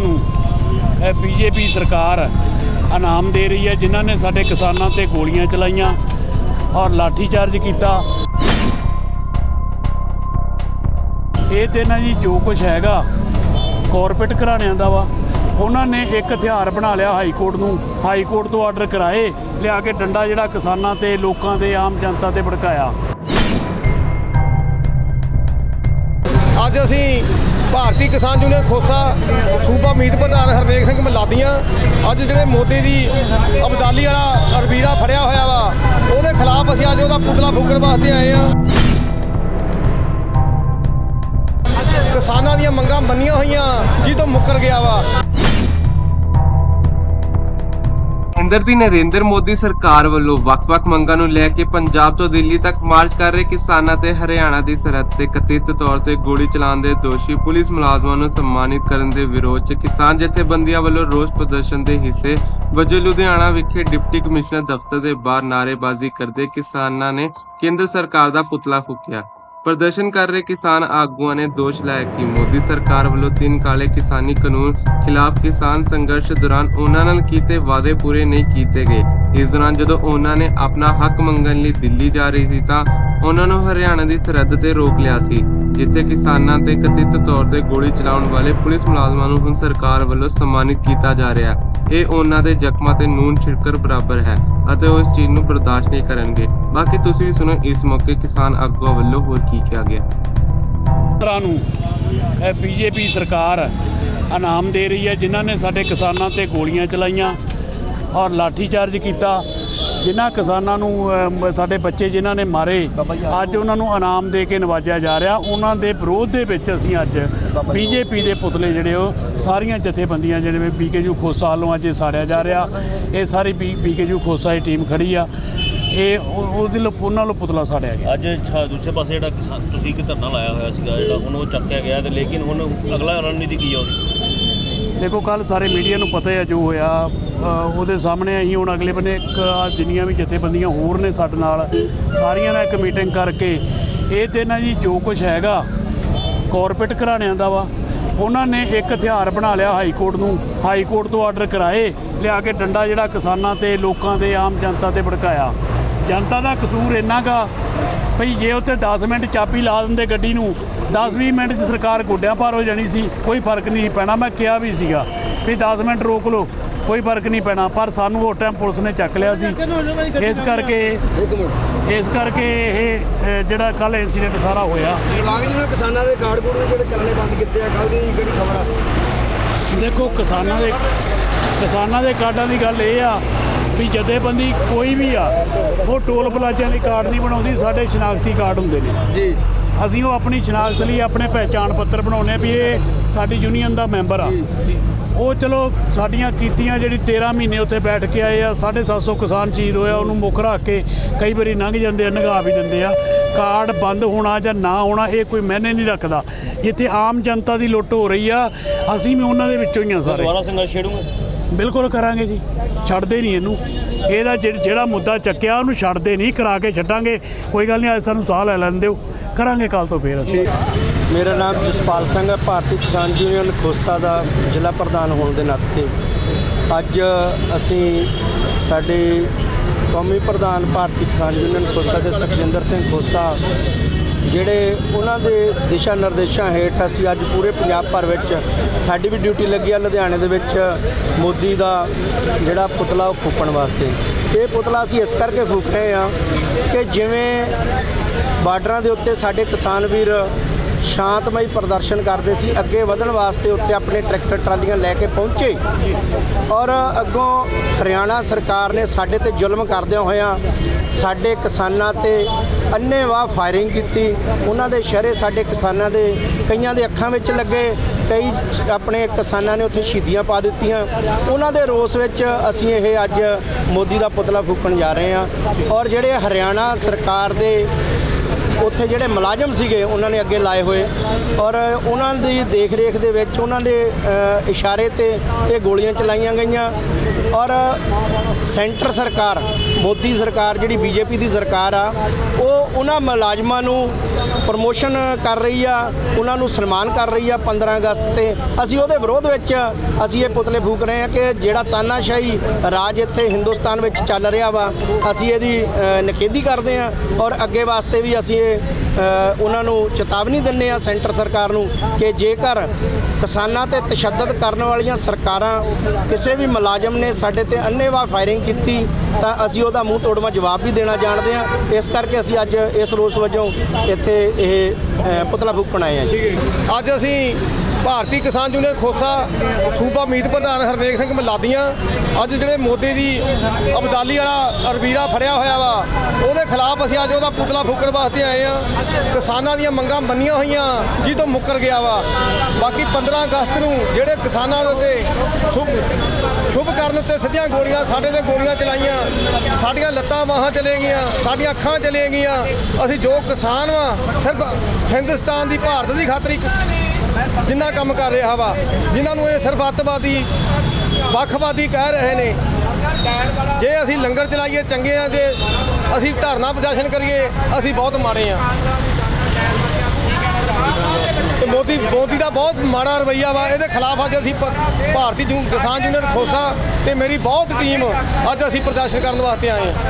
ਅਫਸਰਾਂ ਨੂੰ ਬੀਜੇਪੀ ਸਰਕਾਰ ਇਨਾਮ ਦੇ ਰਹੀ ਹੈ, ਜਿਨ੍ਹਾਂ ਨੇ ਸਾਡੇ ਕਿਸਾਨਾਂ ਤੇ ਗੋਲੀਆਂ ਚਲਾਈਆਂ ਔਰ ਲਾਠੀਚਾਰਜ ਕੀਤਾ। ਇਹ ਤੇ ਨਾ ਜੀ ਜੋ ਕੁਝ ਹੈਗਾ ਕਾਰਪੋਰੇਟ ਘਰਾਣਿਆਂ ਦਾ ਵਾ। ਉਹਨਾਂ ਨੇ ਇੱਕ ਹਥਿਆਰ ਬਣਾ ਲਿਆ ਹਾਈ ਕੋਰਟ ਨੂੰ। ਹਾਈ ਕੋਰਟ ਤੋਂ ਆਰਡਰ ਕਰਾਏ, ਲਿਆ ਕੇ ਡੰਡਾ ਜਿਹੜਾ ਕਿਸਾਨਾਂ ਤੇ, ਲੋਕਾਂ ਤੇ, ਆਮ ਜਨਤਾ ਤੇ ਭੜਕਾਇਆ। ਅੱਜ ਅਸੀਂ ਭਾਰਤੀ ਕਿਸਾਨ ਯੂਨੀਅਨ ਖੋਸਾ, ਸੂਬਾ ਮੀਤ ਪ੍ਰਧਾਨ ਹਰਨੇਕ ਸਿੰਘ ਮਲਾਦੀਆਂ, ਅੱਜ ਜਿਹੜੇ ਮੋਦੀ ਦੀ ਅਬਦਾਲੀ ਵਾਲਾ ਅਰਬੀਰਾ ਫੜਿਆ ਹੋਇਆ ਵਾ, ਉਹਦੇ ਖਿਲਾਫ ਅਸੀਂ ਅੱਜ ਉਹਦਾ ਪੁਤਲਾ ਫੂਕਣ ਵਾਸਤੇ ਆਏ ਆ ਕਿਸਾਨਾਂ ਦੀਆਂ ਮੰਗਾਂ ਮੰਨੀਆਂ ਹੋਈਆਂ, ਜੀ ਤੋਂ ਮੁੱਕਰ ਗਿਆ ਵਾ। ਕੇਂਦਰ ਦੀ, ਨਰਿੰਦਰ ਮੋਦੀ ਸਰਕਾਰ ਵੱਲੋਂ ਵੱਖ-ਵੱਖ ਮੰਗਾਂ ਨੂੰ ਲੈ ਕੇ ਪੰਜਾਬ ਤੋਂ ਦਿੱਲੀ ਤੱਕ ਮਾਰਚ ਕਰ ਰਹੇ ਕਿਸਾਨਾਂ ਤੇ ਹਰਿਆਣਾ ਦੀ ਸਰਹੱਦ ਤੇ ਕਥਿਤ ਤੌਰ ਤੇ ਗੋਲੀ ਚਲਾਉਣ ਦੇ ਦੋਸ਼ੀ ਪੁਲਿਸ ਮੁਲਾਜ਼ਮਾਂ ਨੂੰ ਸਨਮਾਨਿਤ ਕਰਨ ਦੇ ਵਿਰੋਧ 'ਚ ਕਿਸਾਨ ਜਥੇਬੰਦੀਆਂ ਵੱਲੋਂ ਰੋਸ ਪ੍ਰਦਰਸ਼ਨ ਦੇ ਹਿੱਸੇ ਵਜੋਂ ਲੁਧਿਆਣਾ ਵਿਖੇ ਡਿਪਟੀ ਕਮਿਸ਼ਨਰ ਦਫ਼ਤਰ ਦੇ ਬਾਹਰ ਨਾਅਰੇਬਾਜ਼ੀ ਕਰਦੇ ਕਿਸਾਨਾਂ ਨੇ ਕੇਂਦਰ ਸਰਕਾਰ ਦਾ ਪੁਤਲਾ ਫੂਕਿਆ। ਪ੍ਰਦਰਸ਼ਨ ਕਰ ਰਹੇ ਕਿਸਾਨ ਆਗੂਆਂ ਨੇ ਦੋਸ਼ ਲਾਇਆ ਕਿ ਮੋਦੀ ਸਰਕਾਰ ਵੱਲੋਂ ਤਿੰਨ ਕਾਲੇ ਕਿਸਾਨੀ ਕਾਨੂੰਨ ਖਿਲਾਫ ਕਿਸਾਨ ਸੰਘਰਸ਼ ਦੌਰਾਨ ਉਹਨਾਂ ਨਾਲ ਕੀਤੇ ਵਾਅਦੇ ਪੂਰੇ ਨਹੀਂ ਕੀਤੇ ਗਏ। ਇਸ ਦੌਰਾਨ ਜਦੋਂ ਉਹਨਾਂ ਨੇ ਆਪਣਾ ਹੱਕ ਮੰਗਣ ਲਈ ਦਿੱਲੀ ਜਾ ਰਹੀ ਸੀ ਤਾਂ ਉਹਨਾਂ ਨੂੰ ਹਰਿਆਣਾ ਦੀ ਸਰਹੱਦ ਤੇ ਰੋਕ ਲਿਆ ਸੀ। ਜਿੱਥੇ ਕਿਸਾਨਾਂ ਤੇ ਕਥਿਤ ਤੌਰ ਤੇ ਗੋਲੀ ਚਲਾਉਣ ਵਾਲੇ ਪੁਲਿਸ ਮੁਲਾਜ਼ਮਾਂ ਨੂੰ ਹੁਣ ਸਰਕਾਰ ਵੱਲੋਂ ਸਨਮਾਨਿਤ ਕੀਤਾ ਜਾ ਰਿਹਾ ਹੈ। ਇਹ ਉਹਨਾਂ ਦੇ ਜ਼ਖਮਾਂ ਤੇ ਨੂਨ ਛਿੜਕਰ ਬਰਾਬਰ ਹੈ ਅਤੇ ਉਹ ਇਸ ਚੀਜ਼ ਨੂੰ ਬਰਦਾਸ਼ਤ ਨਹੀਂ ਕਰਨਗੇ। ਬਾਕੀ ਤੁਸੀਂ ਵੀ ਸੁਣੋ, ਇਸ ਮੌਕੇ ਕਿਸਾਨ ਆਗੂਆਂ ਵੱਲੋਂ ਹੋਰ ਕੀ ਕਿਹਾ ਗਿਆ? ਅਫਸਰਾਂ ਨੂੰ ਇਹ ਬੀਜੇਪੀ ਸਰਕਾਰ ਇਨਾਮ ਦੇ ਰਹੀ ਹੈ, ਜਿਨ੍ਹਾਂ ਨੇ ਸਾਡੇ ਕਿਸਾਨਾਂ ਤੇ ਗੋਲੀਆਂ ਚਲਾਈਆਂ ਔਰ ਲਾਠੀਚਾਰਜ ਕੀਤਾ। ਜਿਨ੍ਹਾਂ ਕਿਸਾਨਾਂ ਨੂੰ ਸਾਡੇ ਬੱਚੇ ਜਿਨ੍ਹਾਂ ਨੇ ਮਾਰੇ ਅੱਜ ਉਹਨਾਂ ਨੂੰ ਇਨਾਮ ਦੇ ਕੇ ਨਵਾਜਿਆ ਜਾ ਰਿਹਾ। ਉਹਨਾਂ ਦੇ ਵਿਰੋਧ ਦੇ ਵਿੱਚ ਅਸੀਂ ਅੱਜ ਬੀਜੇਪੀ ਦੇ ਪੁਤਲੇ ਜਿਹੜੇ ਉਹ ਸਾਰੀਆਂ ਜਥੇਬੰਦੀਆਂ ਜਿਹੜੇ ਬੀਕੇਯੂ ਖੋਸਾ ਵੱਲੋਂ ਅੱਜ ਸਾੜਿਆ ਜਾ ਰਿਹਾ। ਇਹ ਸਾਰੀ ਬੀਕੇਯੂ ਖੋਸਾ ਦੀ ਟੀਮ ਖੜੀ ਆ। ਇਹ ਉਹ- ਉਹਦੇ ਲੋ ਉਹਨਾਂ ਲੋ ਪੁਤਲਾ ਸਾੜਿਆ ਗਿਆ। ਅੱਜ ਦੂਜੇ ਪਾਸੇ ਜਿਹੜਾ ਕਿਸਾਨ ਤੁਸੀਂ ਇੱਕ ਧਰਨਾ ਲਾਇਆ ਹੋਇਆ ਸੀਗਾ ਜਿਹੜਾ ਹੁਣ ਉਹ ਚੱਕਿਆ ਗਿਆ ਤੇ ਲੇਕਿਨ ਹੁਣ ਅਗਲਾ ਰਣਨੀਤੀ ਕੀ ਆ ਉਹਦੀ? ਦੇਖੋ ਕੱਲ ਸਾਰੇ ਮੀਡੀਆ ਨੂੰ ਪਤਾ ਹੈ ਜੋ ਹੋਇਆ। ਉਹਦੇ ਸਾਹਮਣੇ ਅਸੀਂ ਹੁਣ ਅਗਲੇ ਬੰਨੇ ਇੱਕ ਜਿੰਨੀਆਂ ਵੀ ਜਥੇਬੰਦੀਆਂ ਹੋਰ ਨੇ ਸਾਡੇ ਨਾਲ, ਸਾਰੀਆਂ ਨਾਲ ਇੱਕ ਮੀਟਿੰਗ ਕਰਕੇ ਇਹ ਤੇ ਨਾ ਜੀ ਜੋ ਕੁਝ ਹੈਗਾ ਕਾਰਪੋਰੇਟ ਘਰਾਣਿਆਂ ਦਾ ਵਾ, ਉਹਨਾਂ ਨੇ ਇੱਕ ਹਥਿਆਰ ਬਣਾ ਲਿਆ ਹਾਈ ਕੋਰਟ ਨੂੰ। ਹਾਈ ਕੋਰਟ ਤੋਂ ਆਰਡਰ ਕਰਾਏ, ਲਿਆ ਕੇ ਡੰਡਾ ਜਿਹੜਾ ਕਿਸਾਨਾਂ ਤੇ ਲੋਕਾਂ 'ਤੇ, ਆਮ ਜਨਤਾ ਤੇ ਭੜਕਾਇਆ। ਜਨਤਾ ਦਾ ਕਸੂਰ ਇੰਨਾ ਗਾ ਭਈ ਜੇ ਉੱਤੇ 10 ਮਿੰਟ ਚਾਬੀ ਲਾ ਦਿੰਦੇ ਗੱਡੀ ਨੂੰ 10-20 ਮਿੰਟ 'ਚ ਸਰਕਾਰ ਗੋਡਿਆਂ ਪਾਰ ਹੋ ਜਾਣੀ ਸੀ ਕੋਈ ਫ਼ਰਕ ਨਹੀਂ ਪੈਣਾ। ਮੈਂ ਕਿਹਾ ਵੀ ਸੀਗਾ ਵੀ 10 ਮਿੰਟ ਰੋਕ ਲਓ ਕੋਈ ਫ਼ਰਕ ਨਹੀਂ ਪੈਣਾ। ਪਰ ਸਾਨੂੰ ਉਸ ਟਾਈਮ ਪੁਲਿਸ ਨੇ ਚੱਕ ਲਿਆ ਸੀ। ਇਸ ਕਰਕੇ ਇਸ ਕਰਕੇ ਇਹ ਜਿਹੜਾ ਕੱਲ ਇਨਸੀਡੈਂਟ ਸਾਰਾ ਹੋਇਆ। ਵਿਭਾਗ ਜੀ ਨੇ ਕਿਸਾਨਾਂ ਦੇ ਕਾਰਡ ਕੂਡ ਜਿਹੜੇ ਚੱਲਣੇ ਬੰਦ ਕੀਤੇ ਆ ਕੱਲ ਦੀ ਕਿਹੜੀ ਖਬਰ ਆ? ਦੇਖੋ ਕਿਸਾਨਾਂ ਦੇ ਕਿਸਾਨਾਂ ਦੇ ਕਾਰਡਾਂ ਦੀ ਗੱਲ ਇਹ ਆ ਵੀ ਜਥੇਬੰਦੀ ਕੋਈ ਵੀ ਆ ਉਹ ਟੋਲ ਪਲਾਜ਼ਿਆਂ ਦੇ ਕਾਰਡ ਨਹੀਂ ਬਣਾਉਂਦੀ ਸਾਡੇ ਸ਼ਨਾਖਤੀ ਕਾਰਡ ਹੁੰਦੇ ਨੇ। ਜੀ। ਅਸੀਂ ਉਹ ਆਪਣੀ ਸ਼ਨਾਖਤ ਲਈ ਆਪਣੇ ਪਹਿਚਾਣ ਪੱਤਰ ਬਣਾਉਨੇ ਵੀ ਇਹ ਸਾਡੀ ਯੂਨੀਅਨ ਦਾ ਮੈਂਬਰ ਆ। ਉਹ ਚਲੋ ਸਾਡੀਆਂ ਕੀਤੀਆਂ ਜਿਹੜੀ 13 ਮਹੀਨੇ ਉੱਥੇ ਬੈਠ ਕੇ ਆਏ ਆ 750 ਕਿਸਾਨ ਸ਼ਹੀਦ ਹੋਇਆ ਉਹਨੂੰ ਮੁੱਖ ਰੱਖ ਕੇ ਕਈ ਵਾਰੀ ਲੰਘ ਜਾਂਦੇ ਆ ਨਗਾ ਵੀ ਦਿੰਦੇ ਆ। ਕਾਰਡ ਬੰਦ ਹੋਣਾ ਜਾਂ ਨਾ ਹੋਣਾ ਇਹ ਕੋਈ ਮਾਇਨੇ ਨਹੀਂ ਰੱਖਦਾ। ਇੱਥੇ ਆਮ ਜਨਤਾ ਦੀ ਲੁੱਟ ਹੋ ਰਹੀ ਆ ਅਸੀਂ ਵੀ ਉਹਨਾਂ ਦੇ ਵਿੱਚੋਂ ਹੀ ਆ ਸਾਰੇ। ਦੁਬਾਰਾ ਸੰਘਰਸ਼ ਛੇੜੂਗੇ? ਬਿਲਕੁਲ ਕਰਾਂਗੇ ਜੀ, ਛੱਡਦੇ ਨਹੀਂ ਇਹਨੂੰ। ਇਹਦਾ ਜਿਹੜਾ ਮੁੱਦਾ ਚੱਕਿਆ, ਉਹਨੂੰ ਛੱਡਦੇ ਨਹੀਂ, ਕਰਾ ਕੇ ਛੱਡਾਂਗੇ। ਕੋਈ ਗੱਲ ਨਹੀਂ, ਅੱਜ ਸਾਨੂੰ ਸਾਹ ਲੈ ਲੈਣ ਦਿਓ। ਕਰਾਂਗੇ ਕੱਲ ਤੋਂ ਫੇਰ ਅਸੀਂ। ਮੇਰਾ ਨਾਮ ਜਸਪਾਲ ਸਿੰਘ ਹੈ, ਭਾਰਤੀ ਕਿਸਾਨ ਯੂਨੀਅਨ ਖੋਸਾ ਦਾ ਜ਼ਿਲ੍ਹਾ ਪ੍ਰਧਾਨ ਹੋਣ ਦੇ ਨਾਤੇ। ਅੱਜ ਅਸੀਂ ਸਾਡੇ ਕੌਮੀ ਪ੍ਰਧਾਨ ਭਾਰਤੀ ਕਿਸਾਨ ਯੂਨੀਅਨ ਖੋਸਾ ਦੇ ਸੁਖਜਿੰਦਰ ਸਿੰਘ ਖੋਸਾ ਜਿਹੜੇ ਉਹਨਾਂ ਦੇ ਦਿਸ਼ਾ ਨਿਰਦੇਸ਼ਾਂ ਹੇਠ ਅਸੀਂ ਅੱਜ ਪੂਰੇ ਪੰਜਾਬ ਭਰ ਵਿੱਚ ਸਾਡੀ ਵੀ ਡਿਊਟੀ ਲੱਗੀ ਆ ਲੁਧਿਆਣੇ ਦੇ ਵਿੱਚ ਮੋਦੀ ਦਾ ਜਿਹੜਾ ਪੁਤਲਾ ਉਹ ਫੂਕਣ ਵਾਸਤੇ। ਇਹ ਪੁਤਲਾ ਅਸੀਂ ਇਸ ਕਰਕੇ ਫੂਕ ਰਹੇ ਹਾਂ ਕਿ ਜਿਵੇਂ ਬਾਰਡਰਾਂ ਦੇ ਉੱਤੇ ਸਾਡੇ ਕਿਸਾਨ ਵੀਰ ਸ਼ਾਂਤਮਈ ਪ੍ਰਦਰਸ਼ਨ ਕਰਦੇ ਸੀ, ਅੱਗੇ ਵਧਣ ਵਾਸਤੇ ਉੱਥੇ ਆਪਣੇ ਟਰੈਕਟਰ ਟਰਾਲੀਆਂ ਲੈ ਕੇ ਪਹੁੰਚੇ। ਔਰ ਅੱਗੋਂ ਹਰਿਆਣਾ ਸਰਕਾਰ ਨੇ ਸਾਡੇ ਤੇ ਜ਼ੁਲਮ ਕਰਦਿਆਂ ਹੋਇਆਂ ਸਾਡੇ ਕਿਸਾਨਾਂ ਤੇ ਅੰਨ੍ਹੇਵਾਹ ਫਾਇਰਿੰਗ ਕੀਤੀ। ਉਹਨਾਂ ਦੇ ਸ਼ਰੇ ਸਾਡੇ ਕਿਸਾਨਾਂ ਦੇ, ਕਈਆਂ ਦੇ ਅੱਖਾਂ ਵਿੱਚ ਲੱਗੇ। ਕਈ ਆਪਣੇ ਕਿਸਾਨਾਂ ਨੇ ਉੱਥੇ ਸ਼ਹੀਦੀਆਂ ਪਾ ਦਿੱਤੀਆਂ। ਉਹਨਾਂ ਦੇ ਰੋਸ ਵਿੱਚ ਅਸੀਂ ਇਹ ਅੱਜ ਮੋਦੀ ਦਾ ਪੁਤਲਾ ਫੂਕਣ ਜਾ ਰਹੇ ਹਾਂ। ਔਰ ਜਿਹੜੇ ਹਰਿਆਣਾ ਸਰਕਾਰ ਦੇ ਉੱਥੇ ਜਿਹੜੇ ਮੁਲਾਜ਼ਮ ਸੀਗੇ ਉਹਨਾਂ ਨੇ ਅੱਗੇ ਲਾਏ ਹੋਏ। ਔਰ ਉਹਨਾਂ ਦੀ ਦੇਖ ਰੇਖ ਦੇ ਵਿੱਚ ਉਹਨਾਂ ਦੇ ਇਸ਼ਾਰੇ ਤੇ ਇਹ ਗੋਲੀਆਂ ਚਲਾਈਆਂ ਗਈਆਂ। ਔਰ ਸੈਂਟਰ ਸਰਕਾਰ ਮੋਦੀ ਸਰਕਾਰ ਜਿਹੜੀ ਬੀਜੇਪੀ ਦੀ ਸਰਕਾਰ ਆ ਉਹ ਉਹਨਾਂ ਮੁਲਾਜ਼ਮਾਂ ਨੂੰ ਪ੍ਰਮੋਸ਼ਨ ਕਰ ਰਹੀ ਆ ਉਹਨਾਂ ਨੂੰ ਸਨਮਾਨ ਕਰ ਰਹੀ ਆ 15 ਅਗਸਤ ਤੇ। ਅਸੀਂ ਉਹਦੇ ਵਿਰੋਧ ਵਿੱਚ ਅਸੀਂ ਇਹ ਪੁਤਲੇ ਫੂਕ ਰਹੇ ਹਾਂ ਕਿ ਜਿਹੜਾ ਤਾਨਾਸ਼ਾਹੀ ਰਾਜ ਇੱਥੇ ਹਿੰਦੁਸਤਾਨ ਵਿੱਚ ਚੱਲ ਰਿਹਾ ਵਾ ਅਸੀਂ ਇਹਦੀ ਅ, ਨਿਖੇਧੀ ਕਰਦੇ ਹਾਂ ਔਰ ਅੱਗੇ ਵਾਸਤੇ ਵੀ ਅਸੀਂ ਇਹ ਉਹਨਾਂ ਨੂੰ ਚੇਤਾਵਨੀ ਦਿੰਨੇ ਆ ਸੈਂਟਰ ਸਰਕਾਰ ਨੂੰ ਕਿ ਜੇਕਰ ਕਿਸਾਨਾਂ ਤੇ ਤਸ਼ੱਦਦ ਕਰਨ ਵਾਲੀਆਂ ਸਰਕਾਰਾਂ ਕਿਸੇ ਵੀ ਮੁਲਾਜ਼ਮ ਨੇ ਸਾਡੇ ਤੇ ਅੰਨ੍ਹੇਵਾਹ ਫਾਇਰਿੰਗ ਕੀਤੀ, ਤਾਂ ਅਸੀਂ ਉਹਦਾ ਮੂੰਹ ਤੋੜਵਾ ਜਵਾਬ ਵੀ ਦੇਣਾ ਜਾਣਦੇ ਹਾਂ। ਇਸ ਕਰਕੇ ਅਸੀਂ ਅੱਜ ਇਸ ਰੋਸ ਵਜੋਂ ਇੱਥੇ ਇਹ ਪੁਤਲਾ ਫੂਕਣ ਆਏ ਹਾਂ ਜੀ। ਅੱਜ ਅਸੀਂ ਭਾਰਤੀ ਕਿਸਾਨ ਯੂਨੀਅਨ ਖੋਸਾ ਸੂਬਾ ਮੀਤ ਪ੍ਰਧਾਨ ਹਰਨੇਕ ਸਿੰਘ ਮਲਾਦੀਆਂ, ਅੱਜ ਜਿਹੜੇ ਮੋਦੀ ਦੀ ਅਬਦਾਲੀ ਵਾਲਾ ਅਰਬੀਰਾ ਫੜਿਆ ਹੋਇਆ ਵਾ, ਉਹਦੇ ਖਿਲਾਫ ਅਸੀਂ ਅੱਜ ਉਹਦਾ ਪੁਤਲਾ ਫੂਕਣ ਵਾਸਤੇ ਆਏ ਆ ਕਿਸਾਨਾਂ ਦੀਆਂ ਮੰਗਾਂ ਮੰਨੀਆਂ ਹੋਈਆਂ, ਜੀ ਤੋਂ ਮੁੱਕਰ ਗਿਆ ਵਾ। ਬਾਕੀ 15 ਅਗਸਤ ਨੂੰ ਜਿਹੜੇ ਕਿਸਾਨਾਂ ਦੇ ਉੱਤੇ ਸ਼ੁਭ ਸ਼ੁਭ ਕਰਨ ਉੱਤੇ ਸਿੱਧੀਆਂ ਗੋਲੀਆਂ, ਸਾਡੇ ਤੇ ਗੋਲੀਆਂ ਚਲਾਈਆਂ, ਸਾਡੀਆਂ ਲੱਤਾਂ ਬਾਹਾਂ ਚਲੇ ਗਈਆਂ ਸਾਡੀਆਂ ਅੱਖਾਂ ਚਲੇ ਗਈਆਂ ਅਸੀਂ ਜੋ ਕਿਸਾਨ ਵਾ, ਸਿਰਫ ਹਿੰਦੁਸਤਾਨ ਦੀ ਭਾਰਤ ਦੀ ਖਾਤਰ ਜਿੰਨਾ ਕੰਮ ਕਰ ਰਿਹਾ ਵਾ, ਜਿਨ੍ਹਾਂ ਨੂੰ ਇਹ ਸਿਰਫ ਅੱਤਵਾਦੀ ਵੱਖਵਾਦੀ ਕਹਿ ਰਹੇ ਨੇ। ਜੇ ਅਸੀਂ ਲੰਗਰ ਚਲਾਈਏ ਚੰਗੇ ਆ, ਜੇ ਅਸੀਂ ਧਰਨਾ ਪ੍ਰਦਰਸ਼ਨ ਕਰੀਏ, ਅਸੀਂ ਬਹੁਤ ਮਾੜੇ ਆ। ਤੇ ਮੋਦੀ ਮੋਦੀ ਦਾ ਬਹੁਤ ਮਾੜਾ ਰਵਈਆ ਵਾ, ਇਹਦੇ ਖਿਲਾਫ ਅੱਜ ਅਸੀਂ ਭਾਰਤੀ ਜੂ, ਕਿਸਾਨ ਯੂਨੀਅਨ ਖੋਸਾ ਤੇ ਮੇਰੀ ਬਹੁਤ ਟੀਮ ਅੱਜ ਅਸੀਂ ਪ੍ਰਦਰਸ਼ਨ ਕਰਨ ਵਾਸਤੇ ਆਏ ਹਾਂ